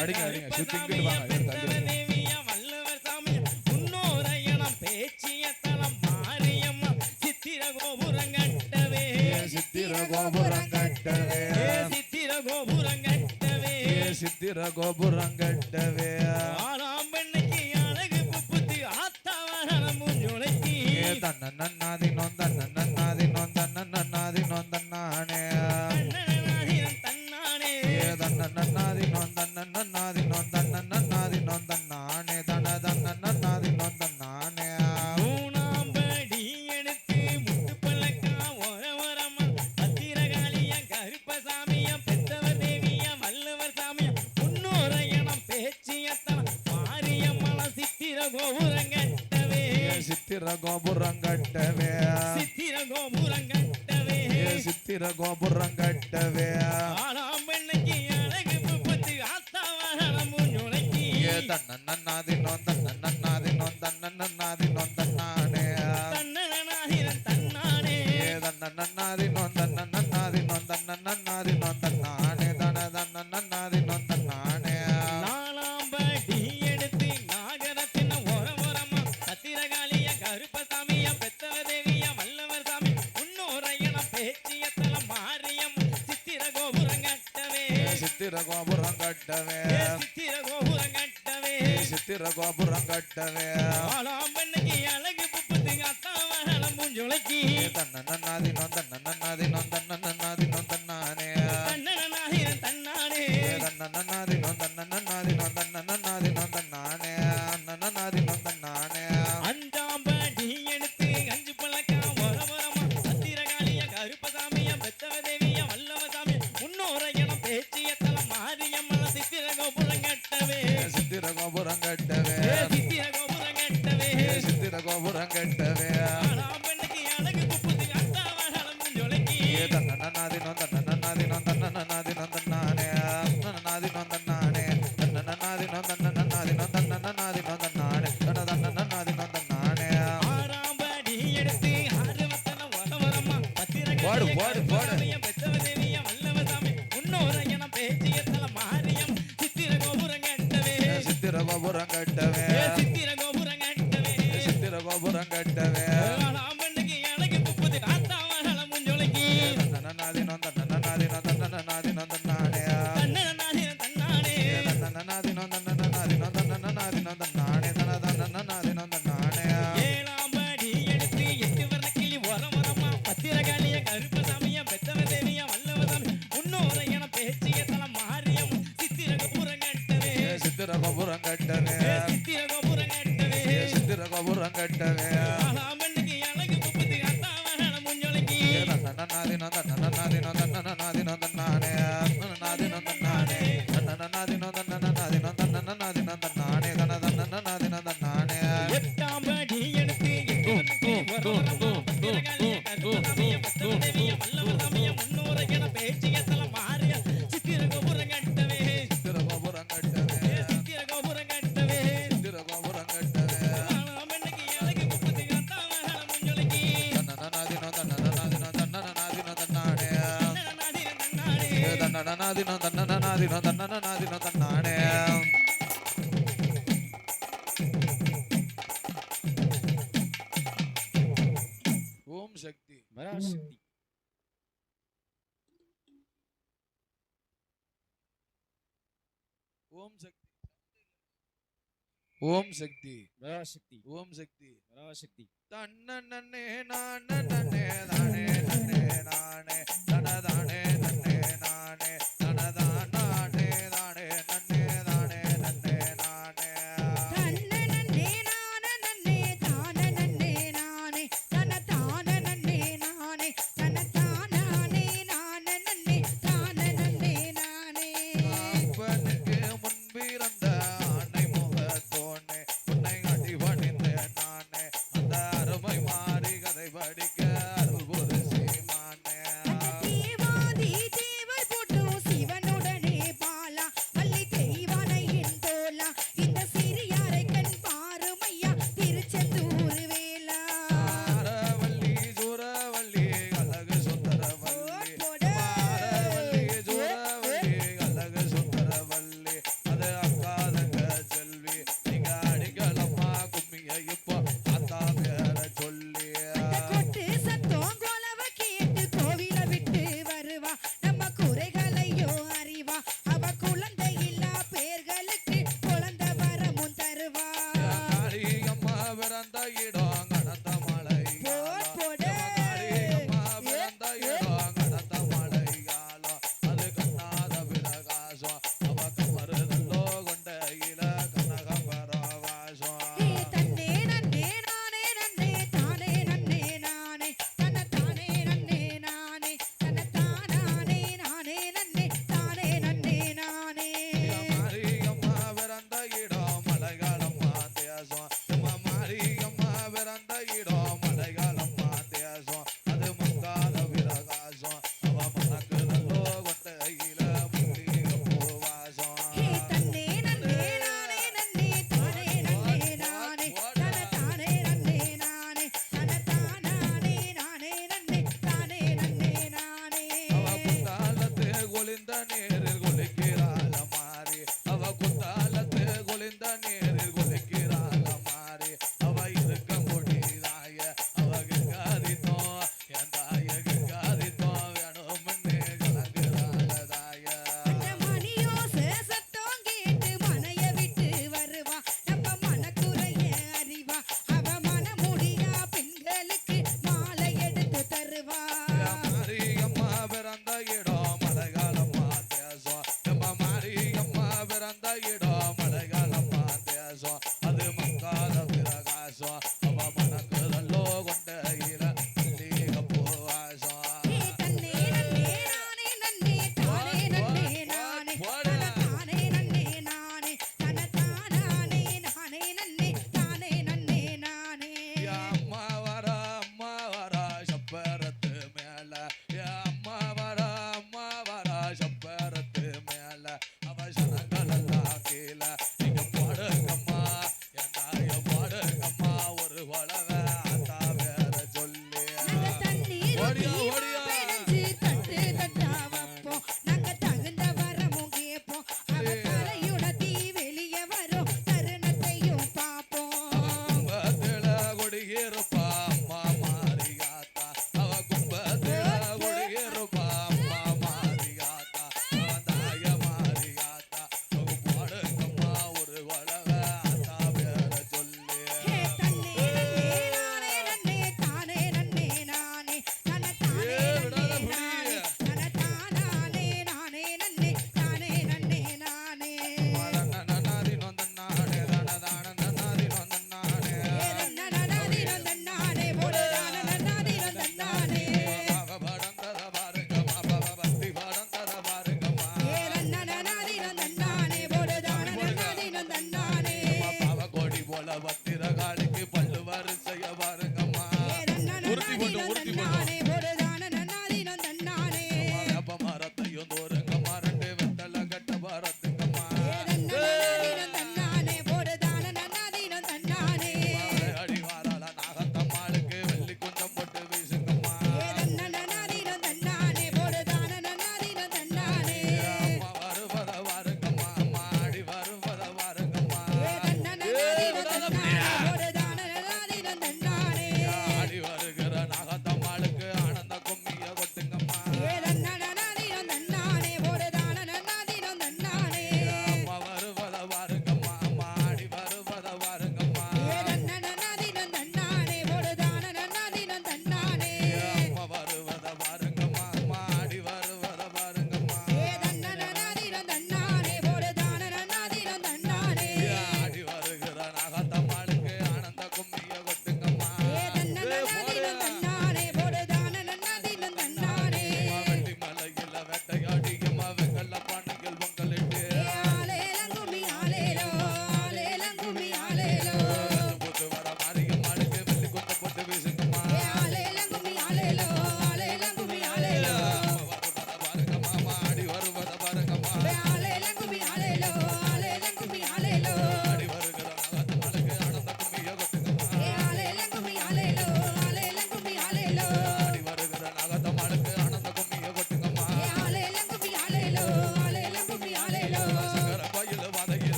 அடிங்க அடிங்க சுத்தி இங்கிட்டு வாங்க கோபுரம் கட்டவே சித்திர கோபுரம் கட்டவே சித்திர கோபுரம் கட்டவே ஆறாம் பெண்ணுக்கு அழகு புத்தி ஆத்தாவரம் மூஞ்சோலைக்கு தன்ன நன்னாதி நொந்தன்ன நன்னாதி நொந்தன்ன நன்னாதி நொந்தன்னானே தன்னானே. தன தன்ன சித்திர கோபுரம் கட்டவே சித்திர கோபுரம் கட்டவே சித்திர கோபுரம் கட்டவே ஆறாம் பெண்ணுக்கு அழகு முப்பத்து ஆத்தாவரம் நன்னாதி நோந்தன் நன்னாதி நோந்தன் நன்னாதி கட்டவே. சித்திர கோபுரம் கட்டவே சித்திர கோபுரம் கட்டவே ஆளாம்பண்ணைக்கு அழகு புப்பத்துக்கு அத்தான் மூஞ்சுளைக்கு தன்ன நன்னாதி நொந்தன்ன நன்னாதி நொந்தன்ன கோபுரம் கட்டவே பாடு பாடு பாடு. சித்திர கோபுரம் கட்டவே சித்திர கோபுரம் கட்டவே. ஓம் சக்தி. பராசக்தி ஓம் சக்தி. ஓம் சக்தி. பராசக்தி ஓம் சக்தி. பராசக்தி தன்னே நான்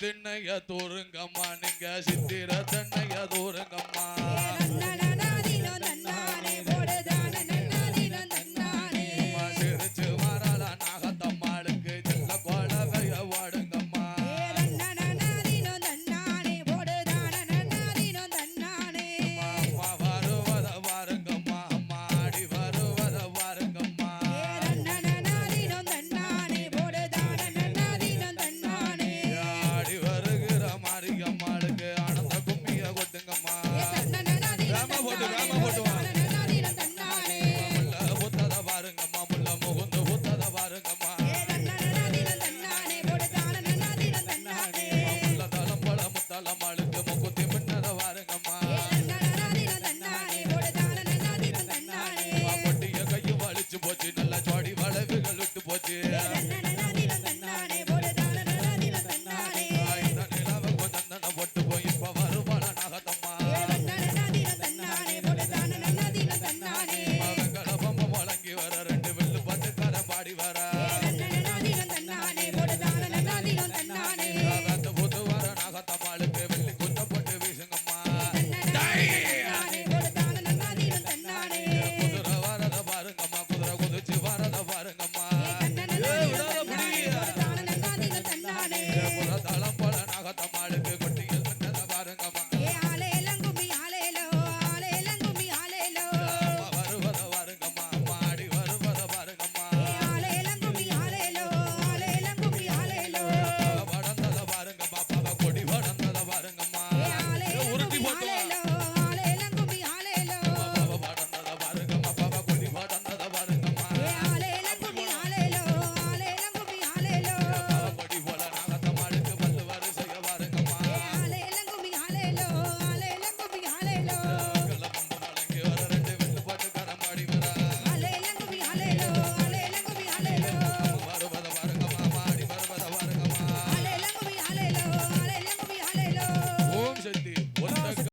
திண்ணைய திண்ணைய நீங்க சித்திர தன்னைய தூருங்கம்மா.